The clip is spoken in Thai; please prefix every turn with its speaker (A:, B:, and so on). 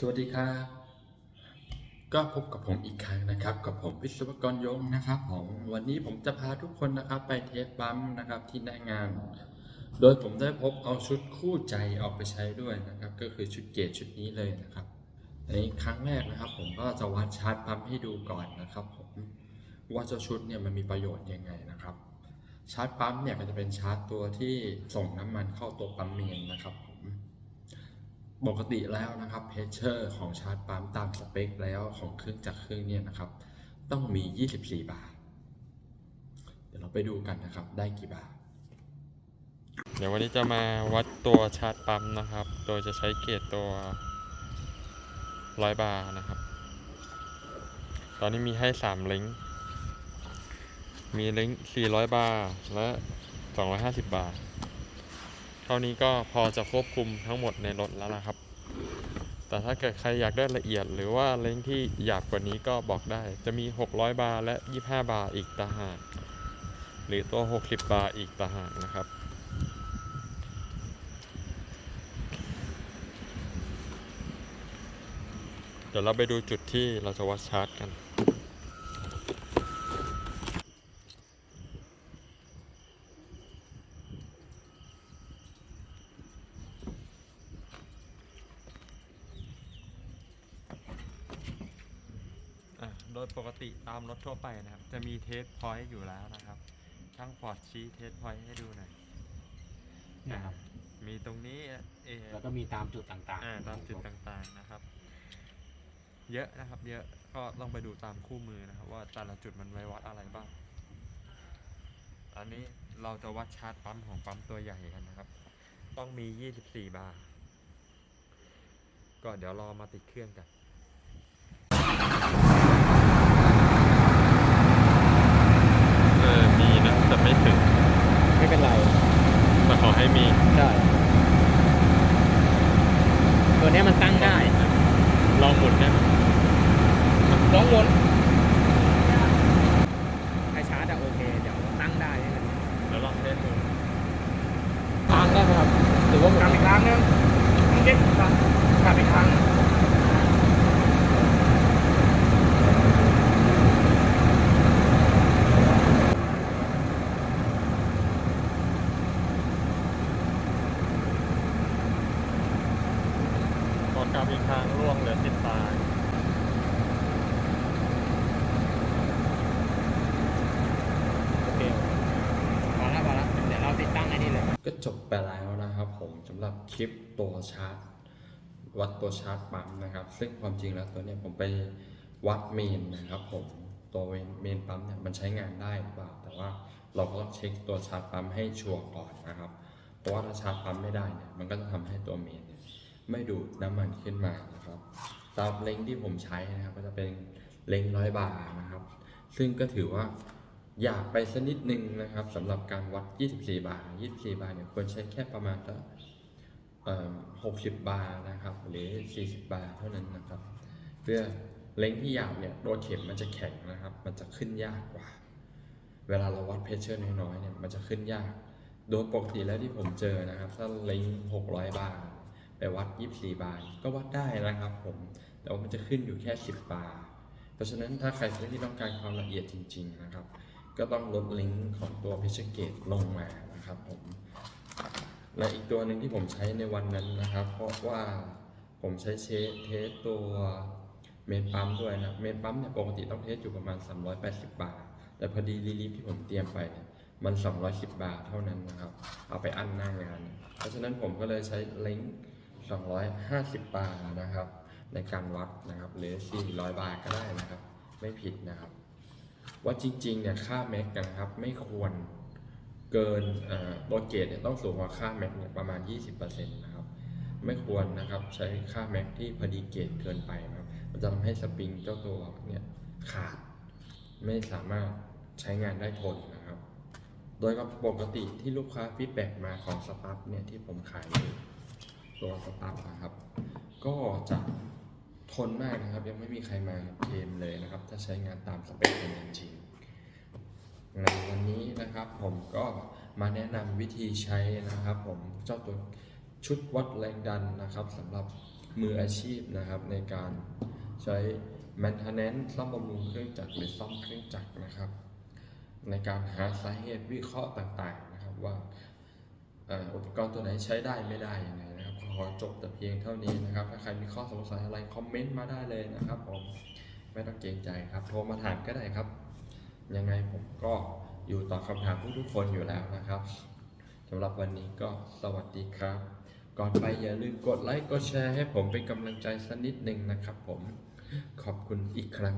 A: สวัสดีครับ ก็พบกับผมอีกครั้งนะครับ กับผมวิศวกรยงนะครับผมวันนี้ผมจะพาทุกคนนะครับไปเทสปั๊มนะครับที่หน้างาน โดยผมได้พบเอาชุดคู่ใจออกไปใช้ด้วยนะครับ ก็คือชุดเกรดชุดนี้เลยนะครับในครั้งแรกนะครับ ผมก็จะวัดชาร์จปั๊มให้ดูก่อนนะครับ ผมว่าเจ้าชุดเนี่ยมันมีประโยชน์ยังไงนะครับ ชาร์จปั๊มเนี่ยก็จะเป็นชาร์จตัวที่ส่งน้ำมันเข้าตัวปั๊มเมนนะครับผ ปกติแล้วนะครับเพชเชอร์ของชาร์จปั๊มตามสเปคแล้วของเครื่องจักรเครื่องเนี่ยนะครับ ต้องมี 24 บาท เดี๋ยวเราไปดูกันนะครับได้กี่บาท
B: เดี๋ยววันนี้จะมาวัดตัวชาร์จปั๊มนะครับ โดยจะใช้เกจตัวร้อยบาร์นะครับ ตอนนี้มีให้ 3 ลิงก์ มีลิงก์400 บาร์และ 250 บาร์เท่านี้ก็พอจะควบคุมทั้งหมดในรถแล้วนะครับ แต่ถ้าเกิดใครอยากได้ละเอียดหรือว่าเลิงที่หยาบกว่านี้ก็บอกได้ จะมี 600 บาร์และ 25 บาร์อีกต่างหาก หรือตัว 60 บาร์อีกต่างหากนะครับเดี๋ยวเราไปดูจุดที่เราจะวัดชาร์จกัน ดยปกติตามรถทั่วไปนะครับ จะมีเทสพอยต์อยู่แล้วนะครับช่างฟอร์ดชี้เทสพอยต์ให้ดูหน่อย
C: นะครับ
B: มีตรงนี้เออ
C: แล้วก็มีตามจุดต่างๆ
B: อ่าตามจุดต่างๆนะครับ เยอะนะครับ เยอะก็ต้องไปดูตามคู่มือนะครับ ว่าแต่ละจุดมันไว้วัดอะไรบ้างอันนี้เราจะวัดชาร์จปั๊มของปั๊มตัวใหญ่กันนะครับ ต้องมี 24 บาร์ก็เดี๋ยวรอมาติดเครื่องกัน เออ มีนะ แต่ ไม่ถึง
C: ไม่เป็นไร
B: แต่ขอให้มี
C: ใช่ตัวเนี้ยมันตั้งได้
B: ลองหมุนได้ไหม
C: ลองวนให้ชาร์จอะโอเค เดี๋ยวตั้งได้นี่มัน
B: แล้วลองเทสดู
C: ค้างได้ไหมครับหรือว่าค้างอีกครั้งนึงเช็คค้างอีกครั้ง
B: พอกลับอีกทางร่วงเหลือติดตาย
C: โอเคพอแล้วพอแล้วเดี๋ยวเราติดตั้งไอ้นี่เลย
A: ก็ จบไปแล้วนะครับผมสำหรับคลิปตัวชาร์จวัดตัวชาร์จปั๊มนะครับ ซึ่งความจริงแล้วตัวเนี้ยผมไปวัดเมนนะครับผมตัวเมนปั๊มเนี่ยมันใช้งานได้หรือเปล่า แต่ว่าเราก็ต้องเช็คตัวชาร์จปั๊มให้ชัวร์ก่อนนะครับ เพราะว่าถ้าชาร์จปั๊มไม่ได้เนี่ยมันก็จะทำให้ตัวเมนเนี่ยไม่ดูดน้ำมันขึ้นมานะครับตามเลงที่ผมใช้นะครับก็จะเป็นเลงร้อยบาร์นะครับ ซึ่งก็ถือว่า อยากไปสักนิดนึงนะครับสำหรับการวัด 24 บาร์24 บาร์เนี่ยควรใช้แค่ประมาณสัก60 บาร์นะครับ หรือ 40 บาร์เท่านั้นนะครับ เพื่อเล้งที่หยาบเนี่ยตัวเข็มมันจะแข็งนะครับ มันจะขึ้นยากกว่า เวลาเราวัดเพชเชอร์น้อยๆเนี่ยมันจะขึ้นยาก โดยปกติแล้วที่ผมเจอนะครับ ถ้าเล้ง600 บาร์ไปวัด 24 บาร์ก็วัดได้นะครับผมแต่ว่ามันจะขึ้นอยู่แค่ 10 บาร์เพราะฉะนั้นถ้าใครที่ต้องการความละเอียดจริง ๆ นะครับ ก็ต้องลดลิงก์ของตัวพิชเกตลงมานะครับผมและอีกตัวหนึ่งที่ผมใช้ในวันนั้นนะครับ เพราะว่าผมใช้เชสเทสตัวเมนปั๊มด้วยนะเมนปั๊มเนี่ยปกติต้องเทสอยู่ประมาณ 380 บาท แต่พอดีรีลิฟที่ผมเตรียมไปเนี่ยมัน 210 บาทเท่านั้นนะครับ เอาไปอั้นหน้างาน เพราะฉะนั้นผมก็เลยใช้ลิงก์250 บาทนะครับ ในการวัดนะครับ หรือ 400 บาทก็ได้นะครับ ไม่ผิดนะครับ ว่าจริงๆเนี่ยค่าแม็กนะครับไม่ควรเกินเอ่อตัวเกรดเนี่ยต้องสูงกว่าค่าแม็กเนี่ยประมาณ 20%นะครับไม่ควรนะครับใช้ค่าแม็กที่พอดีเกรดเกินไปนะครับมันจะทำให้สปริงเจ้าตัวเนี่ยขาดไม่สามารถใช้งานได้ทนนะครับ โดยปกติที่ลูกค้าฟีดแบ็กมาของสตาร์ทเนี่ยที่ผมขายอยู่ตัวสตาร์ทนะครับ ก็จะ ทนมากนะครับ ยังไม่มีใครมาเคลมเลยนะครับ ถ้าใช้งานตามสเปคจริงๆในวันนี้นะครับ ผมก็มาแนะนำวิธีใช้นะครับ ผมเจ้าตัวชุดวัดแรงดันนะครับสำหรับมืออาชีพนะครับ ในการใช้ maintenance ซ่อมบำรุงเครื่องจักรหรือซ่อมเครื่องจักรนะครับ ในการหาสาเหตุวิเคราะห์ต่างๆนะครับ ว่าอุปกรณ์ตัวไหนใช้ได้ไม่ได้ยังไง อจบแต่เพียงเท่านี้นะครับ ถ้าใครมีข้อสงสัยอะไรคอมเมนต์มาได้เลยนะครับผมไม่ต้องเกรงใจครับ โทรมาถามก็ได้ครับ ยังไงผมก็อยู่ตอบคำถามทุกๆคนอยู่แล้วนะครับสำหรับวันนี้ก็สวัสดีครับ ก่อนไปอย่าลืมกดไลค์กดแชร์ให้ผมเป็นกำลังใจสักนิดหนึ่งนะครับผมขอบคุณอีกครั้ง